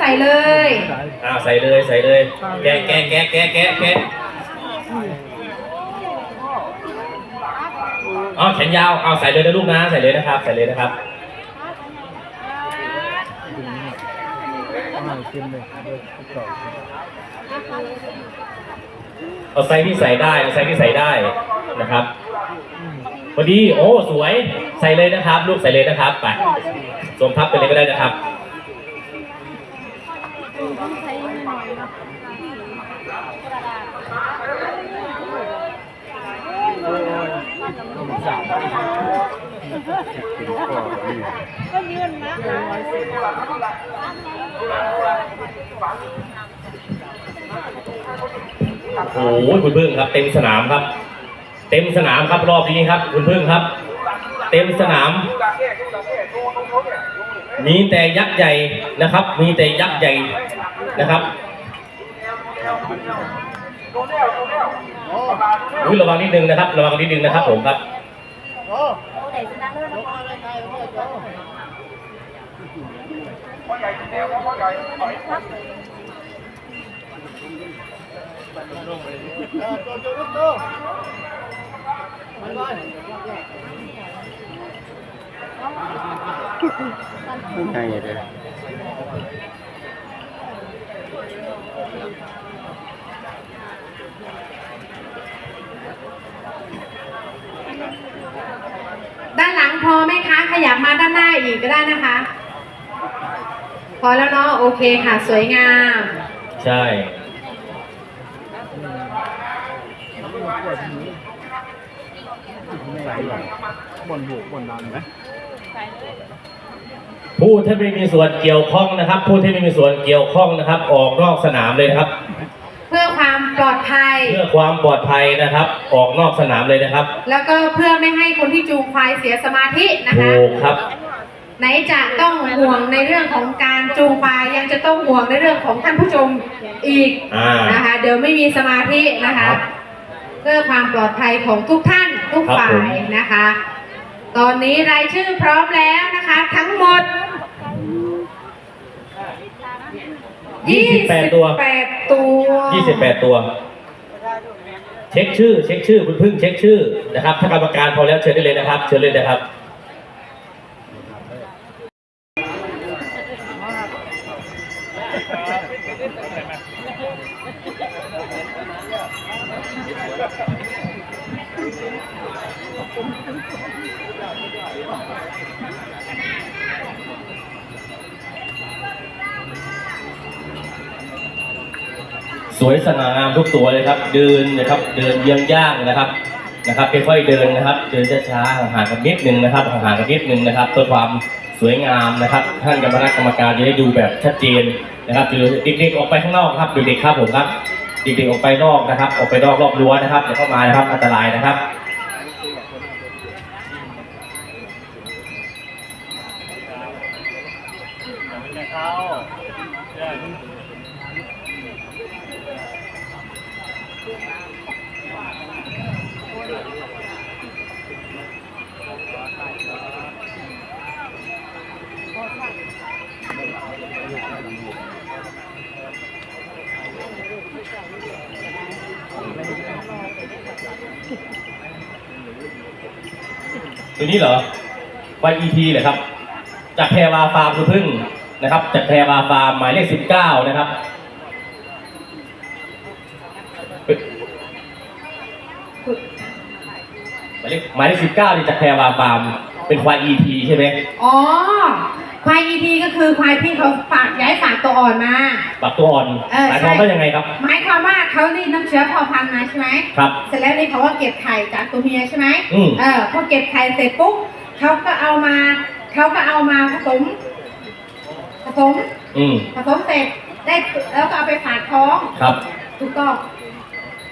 ใส่เลยอ่าใส่เลยใส่เลย แกะแกะแกะแกะแกะแกะอ๋อแขนยาวเอาใส่เลยนะลูกนะใส่เลยนะครับ ใส่เลยนะครับเอาไซส์ที่ใส่ได้เอาไซส์ที่ใส่ได้นะครับพอดีโอ้สวยใส่เลยนะครับ ลูกใส่เลยนะครับไปสวมทับไปเลยก็ได้นะครับ โอ้โหคุณพึ่งครับ เต็มสนามครับ เต็มสนามครับรอบนี้ครับ คุณพึ่งครับ เต็มสนาม มีแต่ยักษ์ใหญ่นะครับ มีแต่ยักษ์ใหญ่นะครับอุ้ยระวังนิดนึงนะครับ ระวังนิดนึงนะครับผมครับ ใช่เลยด้านหลังพอไหมคะ ขยับมาด้านหน้าอีกก็ได้นะคะ พอแล้วเนาะโอเคค่ะ สวยงาม ใช่บนบุกบนดันไหม ผู้ที่ไม่มีส่วนเกี่ยวข้องนะครับ ผู้ที่ไม่มีส่วนเกี่ยวข้องนะครับ ออกนอกสนามเลยนะครับ เพื่อความปลอดภัย เพื่อความปลอดภัยนะครับ ออกนอกสนามเลยนะครับ แล้วก็เพื่อไม่ให้คนที่จูงควายเสียสมาธินะคะถูกครับ ไหนจะต้องห่วงในเรื่องของการจูงควายยังจะต้องห่วงในเรื่องของท่านผู้ชมอีกอ่าน นะคะ เดี๋ยวไม่มีสมาธินะคะครับเพื่อความปลอดภัยของทุกท่านทุกครับฝ่าผมยนะคะ ตอนนี้รายชื่อพร้อมแล้วนะคะ ทั้งหมด 28 ตัว 28 ตัว 28 ตัว เช็คชื่อ เช็คชื่อคุณพึ่งเช็คชื่อนะครับ ถ้ากรรมการพอแล้วเชิญได้เลยนะครับ เชิญเลยนะครับ สวยสง่างามทุกตัวเลยครับ เดินนะครับ เดินเยี่ยงย่างนะครับ นะครับค่อยๆเดินนะครับ เดินช้าๆห่างๆกันนิดนึงนะครับห่างๆกันนิดนึงนะครับเพื่อความสวยงามนะครับ ท่านกรรมการกรรมการจะได้ดูแบบชัดเจนนะครับเด็กๆออกไปข้างนอกครับเด็กๆครับผมครับ เด็กๆออกไปนอกนะครับ ออกไปนอกรอบรั้วนะครับอย่าเข้ามานะครับอันตรายนะครับ ตัวนี้เหรอ YET เลยครับ จากแพรวาฟาร์มคือพึ่งนะครับ จากแพรวาฟาร์มหมายเลขสิบเก้านะครับหมายเลขหมายเลขสิบเก้านี่จากแพรวาฟาร์มเป็นควาย ET ใช่ไหมอ๋อ ควาย ET ก็คือควายที่เขาฝากย้ายฝากตัวอ่อนมา ปรับตัวอ่อนเออหมายความใช่ ว่ายังไงครับ หมายความว่าเขารีดน้ำเชื้อพอพันธุ์มาใช่ไหมครับ เสร็จแล้วนี่เขาก็เก็บไข่จากตัวเมียใช่ไหมอืม เออพอเก็บไข่เสร็จปุ๊บเขาก็เอามาเขาก็เอามาผสม ผสมอืม ผสมเสร็จได้แล้วก็เอาไปฝากท้องครับ ถูกต้อง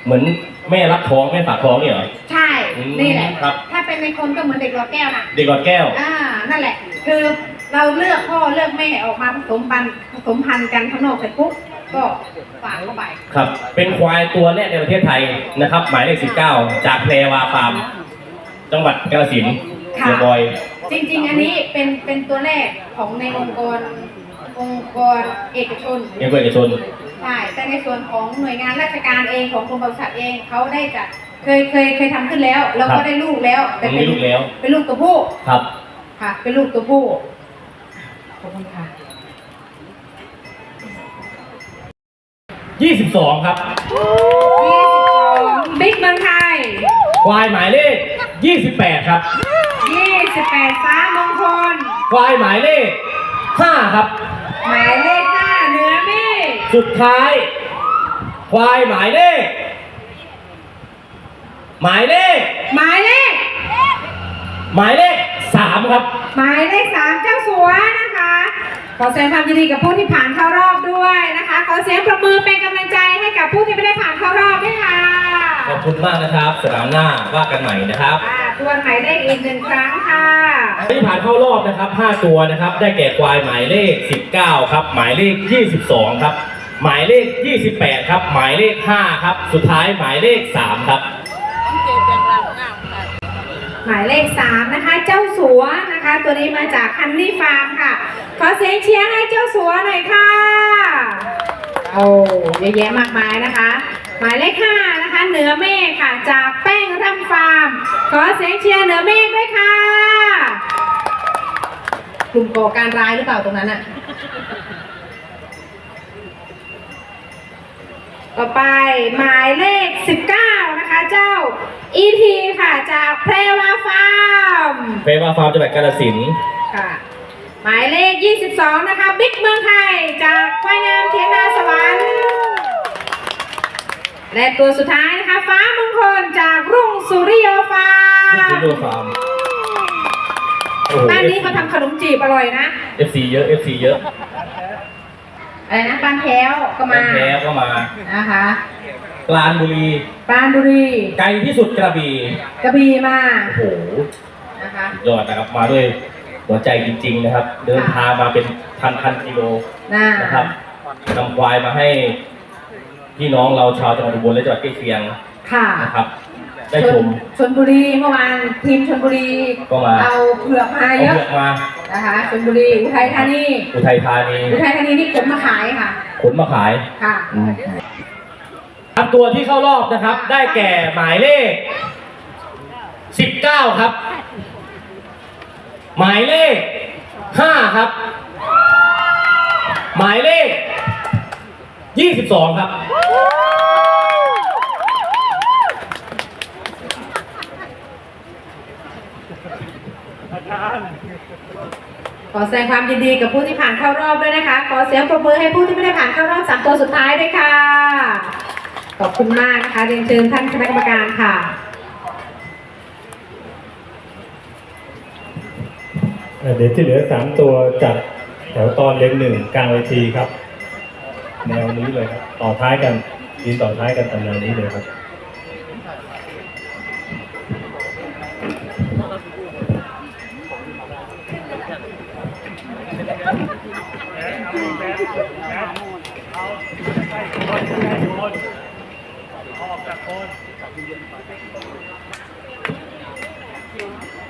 เหมือนแม่รับท้องแม่ฝากท้องเนี่ยเหรอ ใช่อืมนี่แหละ ครับ ถ้าเป็นในคนก็เหมือนเด็กหลอดแก้วน่ะเด็กหลอดแก้ว อ่านั่นแหละ คือ เราเลือกพ่อเลือกแม่ออกมาผสมพันธุ์ผสมพันธุ์กันข้างนอกเสร็จปุ๊บก็ฝากเข้าไป ครับ เป็นควายตัวแรกในประเทศไทยนะครับ หมายเลขสิบเก้าจากแพรวาฟาร์มจังหวัดกาฬสินธุ์ค่ะ เดี๋ยวบอย จริง ๆ อันนี้เป็นเป็นตัวแรกของในองค์กรองค์กรเอกชน เอกชน ใช่แต่ในส่วนของหน่วยงานราชการเองของกรมปศุสัตว์เองเขาได้จัดเคยเคยเคยทำขึ้นแล้วเราครัก็บได้ลูกแล้วผมมีลูกแล้ว เป็นลูกตัวผู้ครับ ค่ะ เป็นลูกตัวผู้ข อบคุณค่ะ22 ครับ 22บิ๊กเมืองไทย ควายหมายเลข 28 ครับ 28 ฟ้ามงคล ควายหมายเลข 5 ครับ หมายเลข 5 เหนือเมฆสุดท้าย ควายหมายเลข หมายเลข หมายเลข หมายเลข 3 ครับ หมายเลข 3 เจ้าสัวนะคะ ขอแสดงความยินดีกับผู้ที่ผ่านเข้ารอบด้วยนะคะ ขอเสียงประมือเป็นกำลังใจให้กับผู้ที่ไม่ได้ผ่านเข้ารอบด้วยค่ะขอบคุณมากนะครับสนามหน้าว่ากันใหม่นะครับอ่าทวนหมายเลขอีกหนึ่งครั้งค่ะ ที่ผ่านเข้ารอบนะครับ 5 ตัวนะครับ ได้แก่ควายหมายเลข 19 ครับ หมายเลข 22 ครับ หมายเลข 28 ครับ หมายเลข 5 ครับ สุดท้ายหมายเลข 3 ครับ หมายเลข 3 นะคะ เจ้าสัวนะคะ ตัวนี้มาจากฮันนี่ฟาร์มค่ะ ขอเสียงเชียร์ให้เจ้าสัวหน่อยค่ะโอ้เยอะแยะมากมายนะคะ หมายเลข5นะคะ เหนือเมฆค่ะ จากแป้งร่ำฟาร์ม ขอเสียงเชียร์เหนือเมฆด้วยค่ะ กลุ่มก่อการร้ายหรือเปล่าตรงนั้นอะต่อไปหมายเลข 19 นะคะ เจ้า ET ค่ะจากเพรวาฟาร์ม เฟวาฟาร์มจังหวัดกาฬสินธุ์ค่ะ หมายเลข 22 นะคะ บิ๊กเมืองไทย จากควายงามเทียนนาสวรรค์ และตัวสุดท้ายนะคะ ฟ้ามงคลจากรุ่งสุริโยฟาลูกร์ศิมโยฟาร์มโอ้โห บ้านนี้เขาทำขนมจีบอร่อยนะ FC เยอะ FC เยอะอะไรนะบ้านแพ้วก็มา แพ้ก็มานะคะปราณบุรี ปรานบุรีไกลที่สุดกระบี่กระบี่มาโอ้โหนะคะยอดนะครับ มาด้วย หัวใจจริง ๆ นะครับ เดินทางมาเป็นพันพันๆกิโลน่านะครับนำควายมาให้พี่น้องเราชาวจังหวัดอุบลและจังหวัดใกล้เคียงค่ะนะครับได้ชมชนบุรีเมื่อวานทีมชนบุรีก็มาเอาเผือกมาเอาเยอะเลือกมานะคะชนบุรีอุทัยธานีอุทัยธานีอุทัยธานีนี่ขนมาขายค่ะขนมาขายค่ะครับตัวที่เข้ารอบนะครับ ได้แก่หมายเลข 19 ครับ หมายเลข5ครับ หมายเลข22ครับ ขอแสดงความยินดีกับผู้ที่ผ่านเข้ารอบด้วยนะคะ ขอเสียงปรบมือให้ผู้ที่ไม่ได้ผ่านเข้ารอบสามตัวสุดท้ายด้วยค่ะ ขอบคุณมากนะคะ เรียนเชิญท่านคณะกรรมการค่ะ เดี๋ยวที่เหลือสามตัวจัดแถวตอนเล็กหนึ่งกลางเวทีครับ แนวนี้เลยครับต่อท้ายกันยืนต่อท้ายกันตามแนวนี้เลยครับ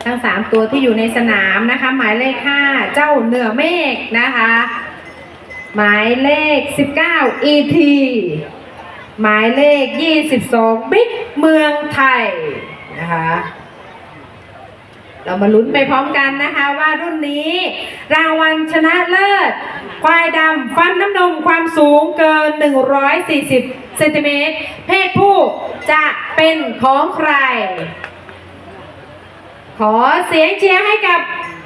ทั้งสามตัวที่อยู่ในสนามนะคะ หมายเลขห้าเจ้าเหนือเมฆนะคะ หมายเลข19 ET หมายเลข22บิ๊กเมืองไทยนะคะเรามาลุ้นไปพร้อมกันนะคะว่ารุ่นนี้ รางวัลชนะเลิศ ควายดำฟันน้ำนมความสูงเกิน 140เซนติเมตรเพศผู้จะเป็นของใคร ขอเสียงเชียร์ให้กับ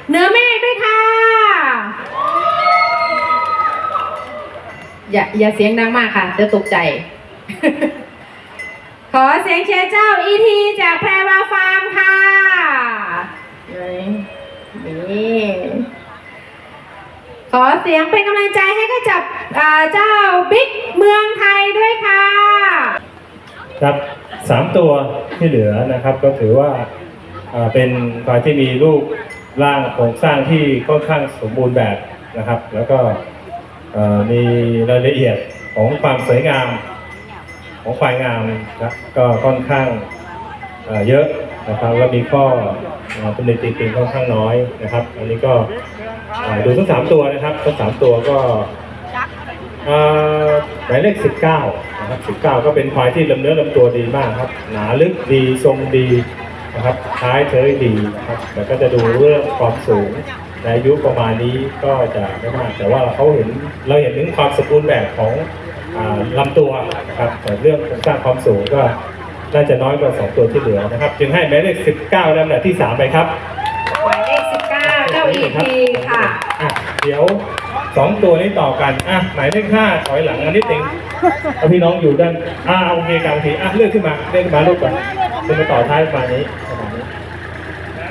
เนื้อเมฆด้วยค่ะ อย่าอย่าเสียงดังมากค่ะจะตกใจ ขอเสียงเชียร์เจ้าอีทีจากแพรวาฟาร์มค่ะนี่ขอเสียงเป็นกำลังใจให้กับจับเจ้าบิ๊กเมืองไทยด้วยค่ะ ครับสามตัวที่เหลือนะครับก็ถือว่า เป็นควายที่มีรูปร่างโครงสร้างที่ค่อนข้างสมบูรณ์แบบนะครับ แล้วก็มีรายละเอียดของความสวยงามของควายงามนะก็ค่อนข้างเยอะนะครับแล้วมีข้อเอ่อเป็นติดติดค่อนข้างน้อยนะครับ อันนี้ก็ดูทั้งสามตัวนะครับทั้งสามตัวก็หมายเลขสิบเก้านะครับสิบเก้าก็เป็นควายที่ลำเนื้อลำตัวดีมากครับ หนาลึกดีทรงดี นะครับท้ายเฉยดีนะครับแต่ก็จะดูเรื่องความสูงในอายุประมาณนี้ก็จะไม่มาก แต่ว่าเขาเห็นเราเห็นถึงความสมบูรณ์แบบของอ่าลำตัวนะครับแต่เรื่องโครงสร้างความสูงก็น่าจะน้อยกว่าสองตัวที่เหลือนะครับ จึงให้หมายเลขสิบเก้าลำดับที่สามไปครับหมายเลขสิบเก้าเจ้าอีทีค่ะอะ เดี๋ยวสองตัวนี้ต่อกันอะหมายเลขห้าถอยหลังอันนิดนึงเอาพี่น้องอยู่ด้านอ่าโอเคกลางทีอะเลื่อนขึ้นมาเลื่อนขึ้นมาลูกก่อนเลื่อนมาต่อท้ายประมาณนี้ประมาณนี้เ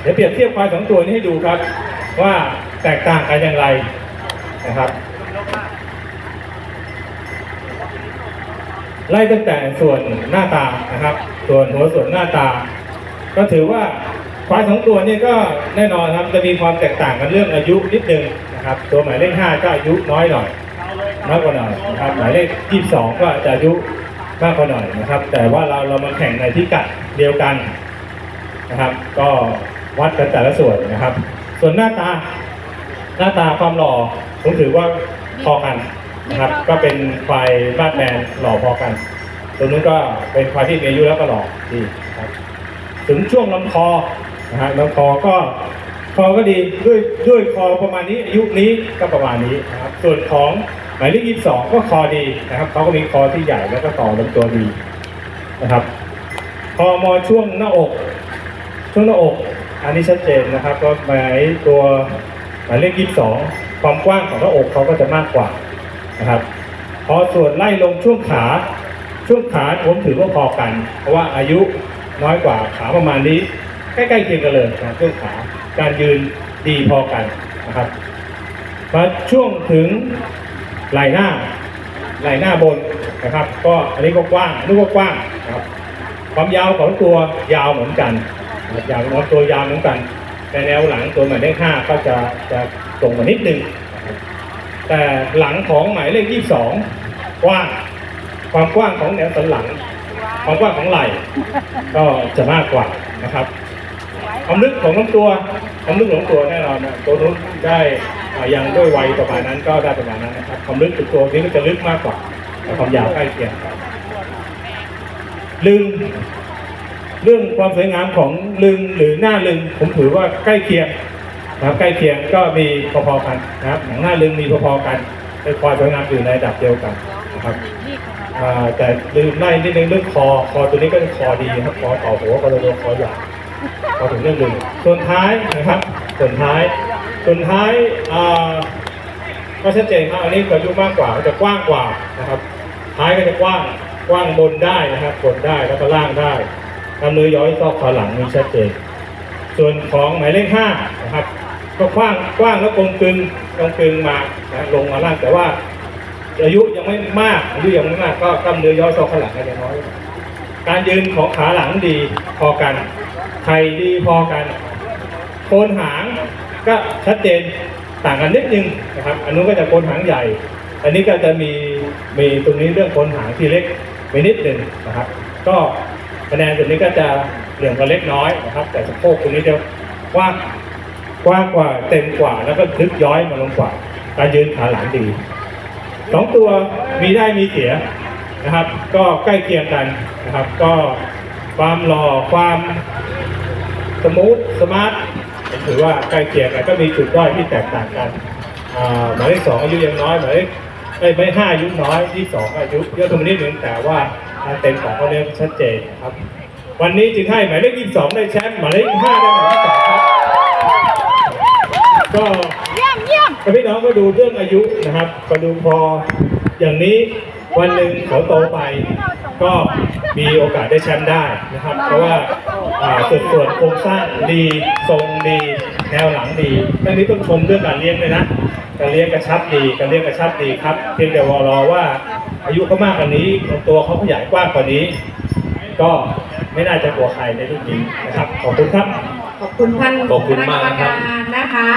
ดี๋ยวเปรียบเทียบควายสองตัวนี้ให้ดูครับ ว่าแตกต่างกันอย่างไรนะครับไล่ตั้งแต่ส่วนหน้าตานะครับ ส่วนหัวส่วนหน้าตา ก็ถือว่าควายสองตัวนี้ก็แน่นอนครับจะมีความแตกต่างกันเรื่องอายุนิดนึงนะครับ ตัวหมายเลขห้าก็อายุน้อยหน่อยน้อยกว่าหน่อยนะครับหมายเลขยี่สองก็จะอายุมากกว่าหน่อยนะครับ แต่ว่าเราเรามาแข่งในพิกัดเดียวกันนะครับ ก็ วัดกันแต่ละส่วนนะครับ ส่วนหน้าตาหน้าตาความหล่อผมถือว่าพอกันนะครับ ก็เป็นควายมาดแมนหล่อพอกัน ตัวนู้นก็เป็นควายที่มีอายุแล้วก็หล่อดีครับถึงช่วงลำคอนะฮะลำคอก็คอก็ดีด้วยด้วยคอประมาณนี้อายุนี้ก็ประมาณนี้นะครับ ส่วนของหมายเลขยี่สองก็คอดีนะครับเขาก็มีคอที่ใหญ่แล้วก็ต่อลำตัวดีนะครับ พอมอช่วงหน้าอก ช่วงหน้าอก อันนี้ชัดเจนนะครับก็หมายตัวหมายเลขยี่สองความกว้างของหน้าอกเขาก็จะมากกว่านะครับพอส่วนไล่ลงช่วงขาช่วงขาผมถือว่าพอกัน เพราะว่าอายุน้อยกว่าขาประมาณนี้ ใกล้ๆเคียงกันเลยนะช่วงขาการยืนดีพอกันนะครับมาช่วงถึงไหล่หน้าไหล่หน้าบนนะครับ ก็อันนี้ก็กว้างอันนี้ก็กว้างนะครับความยาวของตัวยาวเหมือนกัน นะครับยาวของตัวยาวเหมือนกันแต่แนวหลังตัวหมายเลขห้าก็จะจะตรงมานิดนึงแต่หลังของหมายเลขยี่สองกว้างความกว้างของแนวสันหลัง ความกว้างของไหล่ก็จะมากกว่านะครับความลึกของลำตัวความลึกของตัวแน่นอนนะตัวนู้นได้ยังด้วยวัยประมาณนั้นก็ได้ประมาณนั้นนะครับความลึกของตัวนี้ก็จะลึกมากกว่าความยาวใกล้เคียงลึง เรื่องความสวยงามของลึงหรือหน้าลึง ผมถือว่าใกล้เคียงนะครับใกล้เคียงก็มีพอๆกันนะครับหนังหน้าลึงมีพอๆกันเป็นความสวยงามอยู่ในระดับเดียวกันนะครับแต่ลืมไล่นิดนึงเรื่องคอคอตัวนี้ก็คอดีครับคอต่อหัวคอตัวคอใหญ่พอถึงเรื่องหนึ่งส่วนท้ายนะครับส่วนท้ายส่วนท้ายก็ชัดเจนครับอันนี้อายุมากกว่าจะกว้างกว่านะครับท้ายก็จะกว้างกว้างบนได้นะครับบนได้แล้วก็ล่างได้ ทำมือย้อยซอกขาหลังมีชัดเจน ส่วนของหมายเลขห้านะครับ ก็กว้างกว้างแล้วกลมกลึงกลมกลึงมาลงมาล่างแต่ว่า อายุยังไม่มากอายุยังไม่มากก็กล้ามเนื้อย่อซอกขาหลังก็จะน้อย การยืนของขาหลังดีพอกันไข่ดีพอกันโคนหางก็ชัดเจนต่างกันนิดนึงนะครับ อันนู้นก็จะโคนหางใหญ่ อันนี้ก็จะมีมีตรงนี้เรื่องโคนหางที่เล็กไปนิดหนึ่งนะครับ ก็ คะแนนตัวนี้ก็จะเหลื่อมกันเล็กน้อยนะครับ แต่สะโพกตรงนี้จะกว้างกว้างกว่าเต็มกว่าแล้วก็ลึกย้อยมาลงกว่าการยืนขาหลังดีสองตัวมีได้มีเสียนะครับ ก็ใกล้เคียงกันนะครับ ก็ความหล่อความสมูทสมาร์ทถือว่าใกล้เคียงกันก็มีจุดด้อยที่แตกต่างกันหมายเลขสองอายุยังน้อยหมายเลขไม่ห้าอายุน้อยที่สองอายุเยอะขึ้นมานิดนึงแต่ว่า การเต็มของเขาเนี่ยชัดเจนครับ วันนี้จึงให้หมายเลขยี่สองได้แชมป์หมายเลขห้าได้หมายเลขสองครับก็กับพี่น้องก็ดูเรื่องอายุนะครับก็ดูพออย่างนี้วันหนึ่งเขาโตไป ก็มีโอกาสได้แชมป์ได้นะครับ เพราะว่าอ่าส่วนส่วนโครงสร้างดีทรงดีแนวหลังดีทั้งนี้ต้องชมเรื่องการเลี้ยงเลยนะการเลี้ยงกระชับดีการเลี้ยงกระชับดีครับเพียงแต่วอรอว่า อายุเขามากกว่านี้ ตัวเขาขยายกว้างกว่านี้ ก็ไม่น่าจะกลัวใครในรุ่นนี้นะครับ ขอบคุณครับ ขอบคุณท่านขอบคุณมากคณะครับกรรมการนะคะ